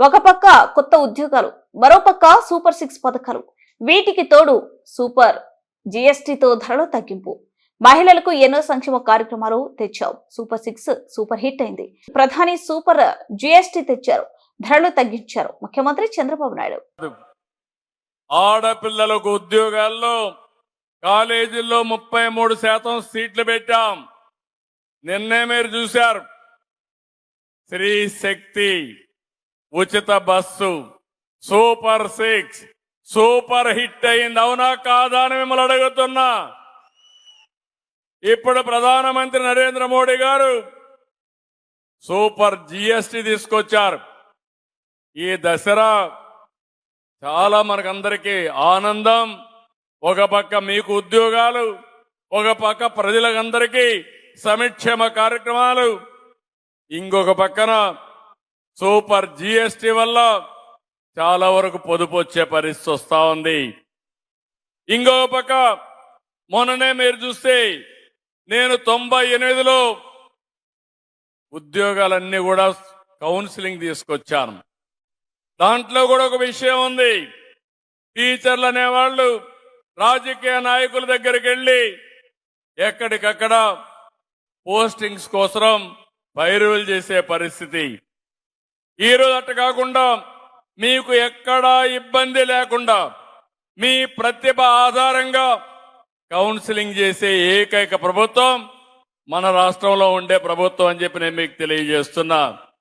ఒక పక్క కొత్త ఉద్యోగాలు మరోపక్క సూపర్ సిక్స్ పథకాలు. వీటికి తోడు సూపర్ జిఎస్టితో ధరలు తగ్గింపు. మహిళలకు ఎన్నో సంక్షేమ కార్యక్రమాలు తెచ్చావు. సూపర్ సిక్స్ సూపర్ హిట్ అయింది. ప్రధాని సూపర్ జిఎస్టి తెచ్చారు. ధరలు తగ్గించారు. ముఖ్యమంత్రి చంద్రబాబు నాయుడు. ఆడపిల్లలకు ఉద్యోగాల్లో కాలేజీల్లో ముప్పై మూడు శాతం సీట్లు పెట్టాం. నిన్నే మీరు చూశారు. స్త్రీ శక్తి. ఉచిత bus. Super six. Super hit అయింది. అవునా కాదా అని మిమ్మల్ని అడుగుతున్నా. ఇప్పుడు ప్రధానమంత్రి నరేంద్ర మోడీ గారు సూపర్ జిఎస్టి తీసుకొచ్చారు. ఈ దసరా చాలా మనకందరికీ ఆనందం. ఒక పక్క మీకు ఉద్యోగాలు ఒక పక్క ప్రజలందరికీ సమిక్షేమ కార్యక్రమాలు. ఇంకొక పక్కన సూపర్ జిఎస్టి వల్ల చాలా వరకు పొదుపు వచ్చే పరిస్థితి వస్తా ఉంది. ఇంకో పక్క మొన్ననే మీరు చూస్తే నేను తొంభై ఎనిమిదిలో ఉద్యోగాలన్నీ కూడా కౌన్సిలింగ్ తీసుకొచ్చాను. దాంట్లో కూడా ఒక విషయం ఉంది. టీచర్లు అనేవాళ్ళు రాజకీయ నాయకుల దగ్గరికి వెళ్ళి ఎక్కడికక్కడ పోస్టింగ్స్ కోసం పైరువులు చేసే పరిస్థితి. ఈరోజు అట్ట కాకుండా మీకు ఎక్కడా ఇబ్బంది లేకుండా మీ ప్రతిభ ఆధారంగా కౌన్సిలింగ్ చేసే ఏకైక ప్రభుత్వం మన రాష్ట్రంలో ఉండే ప్రభుత్వం అని చెప్పి నేను మీకు తెలియజేస్తున్నా.